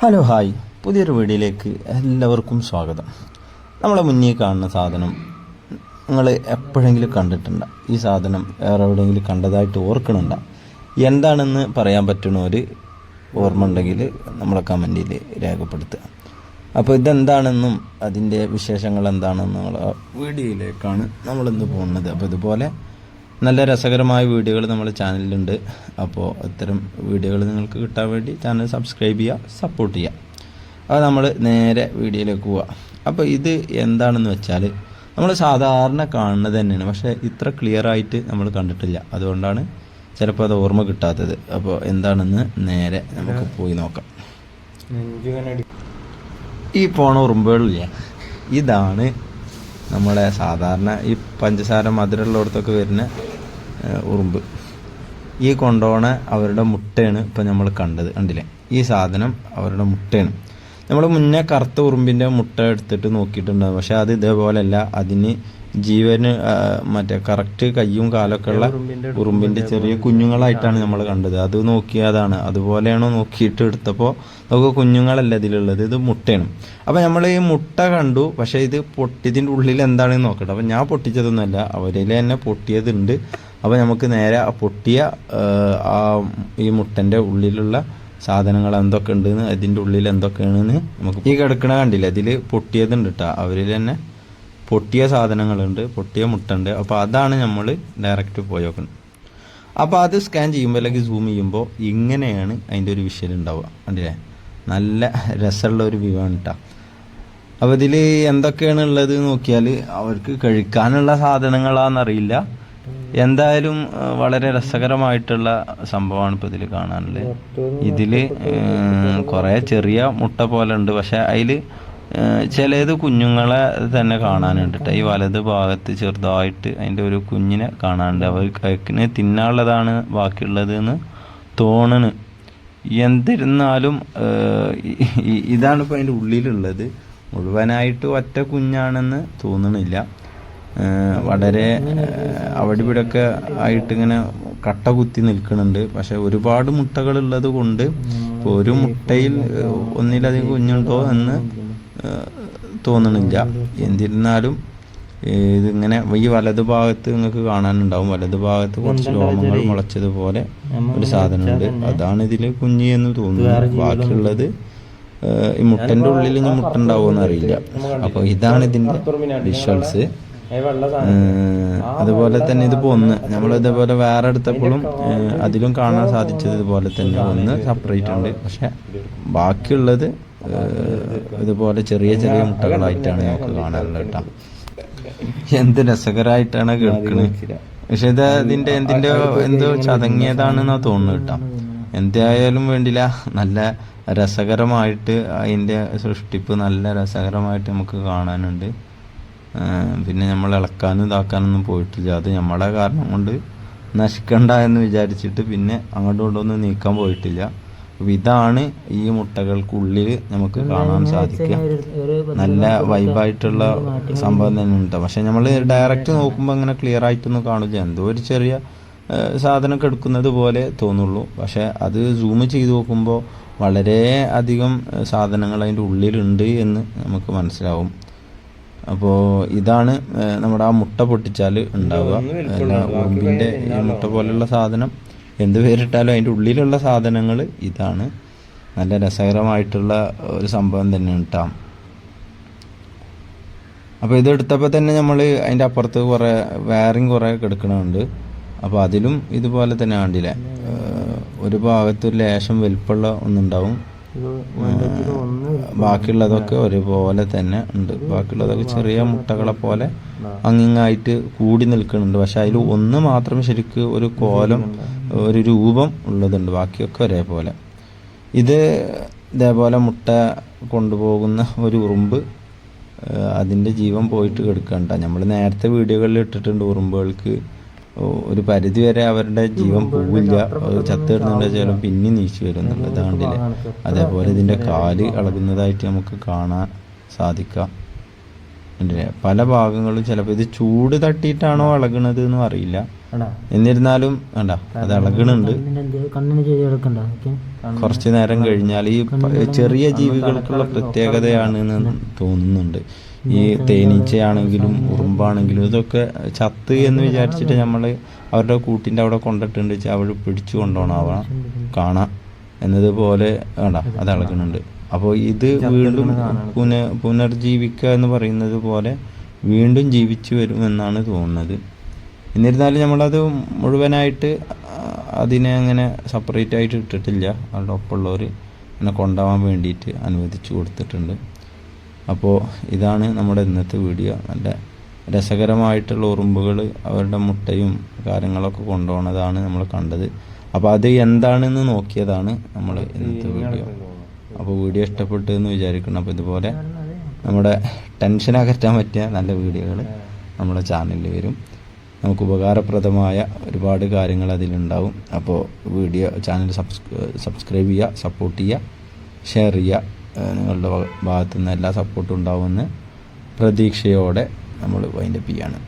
Hello hi. പുതിയൊരു വീഡിയോയിലേക്ക് എല്ലാവർക്കും സ്വാഗതം. നമ്മളെ മുന്നിൽ കാണുന്ന സാധനം നിങ്ങൾ എപ്പോഴെങ്കിലും കണ്ടിട്ടുണ്ടോ ഈ സാധനം വേറെ എവിടെയെങ്കിലും കണ്ടതായിട്ട് ഓർക്കണുണ്ട. എന്താണെന്ന് പറയാൻ പറ്റണവർ ഓർമ്മ ഉണ്ടെങ്കിൽ നമ്മളെ കമന്റിൽ രേഖപ്പെടുത്തുക. അപ്പോൾ ഇതെന്താണെന്നും അതിന്റെ വിശേഷങ്ങൾ എന്താണെന്നും വീഡിയോയിലേക്കാണ് നമ്മളിന്ന് പോകുന്നത്. അപ്പോൾ ഇതുപോലെ നല്ല രസകരമായ വീഡിയോകൾ നമ്മുടെ ചാനലിലുണ്ട്. അപ്പോൾ ഇത്തരം വീഡിയോകൾ നിങ്ങൾക്ക് കിട്ടാൻ വേണ്ടി ചാനൽ സബ്സ്ക്രൈബ് ചെയ്യുക സപ്പോർട്ട് ചെയ്യുക. അപ്പോൾ നമ്മൾ നേരെ വീഡിയോയിലേക്ക് പോവുക അപ്പോൾ ഇത് എന്താണെന്ന് വെച്ചാൽ നമ്മൾ സാധാരണ കാണുന്നത് തന്നെയാണ്. പക്ഷേ ഇത്ര ക്ലിയർ ആയിട്ട് നമ്മൾ കണ്ടിട്ടില്ല. അതുകൊണ്ടാണ് ചിലപ്പോൾ അത് ഓർമ്മ കിട്ടാത്തത്. അപ്പോൾ എന്താണെന്ന് നേരെ നമുക്ക് പോയി നോക്കാം. ഈ പോണ ഉറുമ്പുകളില്ല? ഇതാണ് നമ്മളെ സാധാരണ ഈ പഞ്ചസാര മധുരമുള്ളിടത്തൊക്കെ വരുന്ന ഉറുമ്പ്. ഈ കൊണ്ടോണ അവരുടെ മുട്ടയാണ് ഇപ്പം നമ്മൾ കണ്ടത് കണ്ടില്ലേ? ഈ സാധനം അവരുടെ മുട്ടയാണ്. നമ്മൾ മുന്നേ കറുത്ത ഉറുമ്പിന്റെ മുട്ട എടുത്തിട്ട് നോക്കിയിട്ടുണ്ടാകും പക്ഷെ അത് ഇതേപോലെയല്ല. അതിന് ജീവന് മറ്റേ കറക്റ്റ് കയ്യും കാലൊക്കെ ഉള്ള ഉറുമ്പിന്റെ ചെറിയ കുഞ്ഞുങ്ങളായിട്ടാണ് നമ്മൾ കണ്ടത്. അത് നോക്കിയതാണ്. അതുപോലെയാണോ നോക്കിയിട്ട് എടുത്തപ്പോൾ നമുക്ക് കുഞ്ഞുങ്ങളല്ല ഇതിലുള്ളത്. ഇത് മുട്ടയാണ്. അപ്പോൾ നമ്മൾ ഈ മുട്ട കണ്ടു. പക്ഷേ ഇത് പൊട്ടിയതിന്റെ ഉള്ളിൽ എന്താണെന്ന് നോക്കട്ടെ. അപ്പോൾ ഞാൻ പൊട്ടിച്ചതൊന്നുമല്ല. അവരിൽ തന്നെ പൊട്ടിയതുണ്ട്. അപ്പോൾ നമുക്ക് നേരെ പൊട്ടിയ ആ, ഈ മുട്ടന്റെ ഉള്ളിലുള്ള സാധനങ്ങൾ എന്തൊക്കെ ഉണ്ടെന്ന് അതിന്റെ ഉള്ളിൽ എന്തൊക്കെയാണെന്ന് നമുക്ക് ഈ കിടക്കണ കണ്ടില്ല? അതിൽ പൊട്ടിയതുണ്ട് കേട്ടോ അവരിൽ തന്നെ പൊട്ടിയ സാധനങ്ങളുണ്ട് പൊട്ടിയ മുട്ടുണ്ട്. അപ്പോൾ അതാണ് നമ്മൾ ഡയറക്റ്റ് പോയി നോക്കുന്നത്. അപ്പോൾ അത് സ്കാൻ ചെയ്യുമ്പോൾ അല്ലെങ്കിൽ സൂം ചെയ്യുമ്പോൾ ഇങ്ങനെയാണ് അതിന്റെ ഒരു വിഷ്വൽ ഉണ്ടാവുക. കണ്ടില്ലേ? നല്ല രസമുള്ള ഒരു വ്യൂ ആണ് കേട്ടോ അപ്പോൾ ഇതിൽ എന്തൊക്കെയാണ് ഉള്ളത് നോക്കിയാൽ അവർക്ക് കഴിക്കാനുള്ള സാധനങ്ങളാണെന്നറിയില്ല എന്തായാലും വളരെ രസകരമായിട്ടുള്ള സംഭവമാണ് ഇപ്പോൾ ഇതിൽ കാണാനുള്ളത്. ഇതിൽ കുറേ ചെറിയ മുട്ട പോലെ ഉണ്ട്. പക്ഷെ അതിൽ ചിലത് കുഞ്ഞുങ്ങളെ തന്നെ കാണാനുണ്ട്. ഈ വലത് ഭാഗത്ത് ചെറുതായിട്ട് അതിന്റെ ഒരു കുഞ്ഞിനെ കാണാനുണ്ട്. അവർക്ക് തിന്നാനുള്ളതാണ് ബാക്കിയുള്ളത് എന്ന് തോന്നണ്. എന്തിരുന്നാലും ഇതാണ് ഇപ്പോൾ അതിന്റെ ഉള്ളിലുള്ളത്. മുഴുവനായിട്ട് ഒറ്റ കുഞ്ഞാണെന്ന് തോന്നണില്ല. വളരെ അവിടെ ഇവിടെ ഒക്കെ ആയിട്ട് ഇങ്ങനെ കട്ട കുത്തി നിൽക്കുന്നുണ്ട്. പക്ഷെ ഒരുപാട് മുട്ടകൾ ഉള്ളത് കൊണ്ട് ഇപ്പോൾ ഒരു മുട്ടയിൽ ഒന്നിലധികം കുഞ്ഞുണ്ടോ എന്ന് തോന്നണില്ല. എന്നിരുന്നാലും ഇതിങ്ങനെ ഈ വലത് ഭാഗത്ത് നിങ്ങൾക്ക് കാണാനുണ്ടാവും. വലത് ഭാഗത്ത് കുറച്ച് രോമങ്ങൾ മുളച്ചതുപോലെ ഒരു സാധനമുണ്ട്. അതാണ് ഇതിൽ കുഞ്ഞി എന്ന് തോന്നുന്നു ബാക്കിയുള്ളത് ഈ മുട്ടന്റെ ഉള്ളിൽ ഇനി മുട്ട ഉണ്ടാവുമെന്ന് അറിയില്ല. അപ്പോൾ ഇതാണ് ഇതിന്റെ വിഷ്വൽസ് അതുപോലെ തന്നെ ഇത് പൊന്ന്. നമ്മൾ ഇതേപോലെ വേറെ എടുത്തപ്പോഴും അതിലും കാണാൻ സാധിച്ചത് ഇതുപോലെ തന്നെ ഒന്ന് സെപ്പറേറ്റ് ഉണ്ട്. പക്ഷെ ബാക്കിയുള്ളത് ഇതുപോലെ ചെറിയ ചെറിയ മുട്ടകളായിട്ടാണ് നമുക്ക് കാണാറുള്ളത് കേട്ടോ. എന്ത് രസകരമായിട്ടാണ് കേൾക്കുന്നത് പക്ഷെ ഇത് ഇതിന്റെ എന്തിന്റെ എന്തോ ചതങ്ങിയതാണെന്നാ തോന്നുന്നു കേട്ടോ. എന്തായാലും വേണ്ടില്ല. നല്ല രസകരമായിട്ട് അതിന്റെ സൃഷ്ടിപ്പ് നല്ല രസകരമായിട്ട് നമുക്ക് കാണാനുണ്ട്. പിന്നെ നമ്മൾ ഇളക്കാനും ഇതാക്കാനൊന്നും പോയിട്ടില്ല. അത് നമ്മളെ കാരണം കൊണ്ട് നശിക്കണ്ട എന്ന് വിചാരിച്ചിട്ട് പിന്നെ അങ്ങോട്ടും ഇങ്ങോട്ടൊന്നും നീക്കാൻ പോയിട്ടില്ല. അപ്പൊ ഇതാണ് ഈ മുട്ടകൾക്കുള്ളിൽ നമുക്ക് കാണാൻ സാധിക്കുക. നല്ല വൈബായിട്ടുള്ള സംഭവം തന്നെ ഉണ്ട് പക്ഷെ നമ്മൾ ഡയറക്റ്റ് നോക്കുമ്പോൾ അങ്ങനെ ക്ലിയർ ആയിട്ടൊന്നും കാണില്ല. എന്തോ ഒരു ചെറിയ സാധനം എടുക്കുന്നത് പോലെ തോന്നുള്ളൂ. പക്ഷെ അത് സൂം ചെയ്ത് നോക്കുമ്പോൾ വളരെ അധികം സാധനങ്ങൾ അതിന്റെ ഉള്ളിലുണ്ട് എന്ന് നമുക്ക് മനസ്സിലാവും. അപ്പോൾ ഇതാണ് നമ്മുടെ ആ മുട്ട പൊട്ടിച്ചാൽ ഉണ്ടാവുക. ഉറുമ്പിന്റെ മുട്ട പോലുള്ള സാധനം എന്ത് പേരിട്ടാലും അതിന്റെ ഉള്ളിലുള്ള സാധനങ്ങൾ ഇതാണ്. നല്ല രസകരമായിട്ടുള്ള ഒരു സംഭവം തന്നെയാണ് കേട്ടോ അപ്പോൾ ഇത് എടുത്തപ്പോൾ തന്നെ നമ്മൾ അതിന്റെ അപ്പുറത്ത് കുറേ വയറിങ് കുറേ കിടക്കണുണ്ട്. അപ്പോൾ അതിലും ഇതുപോലെ തന്നെ കണ്ടില്ലേ? ഒരു ഭാഗത്ത് ഒരു ലേശം വലിപ്പമുള്ള ഒന്നുണ്ടാവും. ബാക്കിയുള്ളതൊക്കെ ഒരുപോലെ തന്നെ ഉണ്ട്. ബാക്കിയുള്ളതൊക്കെ ചെറിയ മുട്ടകളെ പോലെ അങ്ങിങ്ങായിട്ട് കൂടി നിൽക്കുന്നുണ്ട്. പക്ഷെ അതിൽ ഒന്ന് മാത്രം ശരിക്ക് ഒരു കോലം ഒരു രൂപം ഉള്ളതുണ്ട്. ബാക്കിയൊക്കെ ഒരേപോലെ. ഇത് ഇതേപോലെ മുട്ട കൊണ്ടുപോകുന്ന ഒരു ഉറുമ്പ് അതിന്റെ ജീവൻ പോയിട്ട് കിടക്കണ്ട നമ്മൾ നേരത്തെ വീഡിയോകളിൽ ഇട്ടിട്ടുണ്ട് ഉറുമ്പുകൾക്ക്. ഒരു പരിധി വരെ അവരുടെ ജീവൻ പോവില്ല. ചത്തിടുന്നുണ്ട് ചിലപ്പോൾ പിന്നെ നീച്ചു വരുന്നുണ്ട് ഇതാണ്ടില്ലേ അതേപോലെ ഇതിന്റെ കാൽ ഇളകുന്നതായിട്ട് നമുക്ക് കാണാൻ സാധിക്കാം? പല ഭാഗങ്ങളും ചിലപ്പോൾ ഇത് ചൂട് തട്ടിയിട്ടാണോ ഇളകണത് എന്നും അറിയില്ല. എന്നിരുന്നാലും വേണ്ട അത് ഇളകണുണ്ട് കണ്ണിന് ചെയ്ത് കുറച്ച് നേരം കഴിഞ്ഞാൽ ഈ ചെറിയ ജീവികൾക്കുള്ള പ്രത്യേകതയാണ് എന്ന് തോന്നുന്നുണ്ട്. ഈ തേനീച്ചയാണെങ്കിലും ഉറുമ്പാണെങ്കിലും ഇതൊക്കെ ചത്ത് എന്ന് വിചാരിച്ചിട്ട് നമ്മൾ അവരുടെ കൂട്ടിന്റെ അവിടെ കൊണ്ടിട്ടുണ്ട് വെച്ചാൽ അവർ പിടിച്ചു കൊണ്ടുപോകണം കാണാം എന്നതുപോലെ വേണ്ട അത് ഇളകുന്നുണ്ട് അപ്പോൾ ഇത് വീണ്ടും പുന പുനർജീവിക്കുക എന്ന് പറയുന്നത് പോലെ വീണ്ടും ജീവിച്ചു വരുമെന്നാണ് തോന്നുന്നത്. എന്നിരുന്നാലും നമ്മളത് മുഴുവനായിട്ട് അതിനെ അങ്ങനെ സെപ്പറേറ്റ് ആയിട്ട് ഇട്ടിട്ടില്ല. അവരുടെ ഒപ്പമുള്ളവർ എന്നെ കൊണ്ടുപോകാൻ വേണ്ടിയിട്ട് അനുവദിച്ചു കൊടുത്തിട്ടുണ്ട്. അപ്പോൾ ഇതാണ് നമ്മുടെ ഇന്നത്തെ വീഡിയോ നല്ല രസകരമായിട്ടുള്ള ഉറുമ്പുകൾ അവരുടെ മുട്ടയും കാര്യങ്ങളൊക്കെ കൊണ്ടുപോകുന്നതാണ് നമ്മൾ കണ്ടത്. അപ്പോൾ അത് എന്താണെന്ന് നോക്കിയതാണ് നമ്മൾ ഇന്നത്തെ വീഡിയോ അപ്പോൾ വീഡിയോ ഇഷ്ടപ്പെട്ടു എന്ന് വിചാരിക്കണം അപ്പോൾ ഇതുപോലെ നമ്മുടെ ടെൻഷൻ അകറ്റാൻ പറ്റിയ നല്ല വീഡിയോകൾ നമ്മുടെ ചാനലിൽ വരും. നമുക്ക് ഉപകാരപ്രദമായ ഒരുപാട് കാര്യങ്ങൾ അതിലുണ്ടാവും അപ്പോൾ വീഡിയോ ചാനൽ സബ്സ്ക്രൈബ് ചെയ്യുക സപ്പോർട്ട് ചെയ്യുക ഷെയർ ചെയ്യുക. നിങ്ങളുടെ ഭാഗത്തു നിന്ന് എല്ലാ സപ്പോർട്ടും ഉണ്ടാവുമെന്ന് പ്രതീക്ഷയോടെ നമ്മൾ വൈൻഡപ്പ് ചെയ്യാണ്.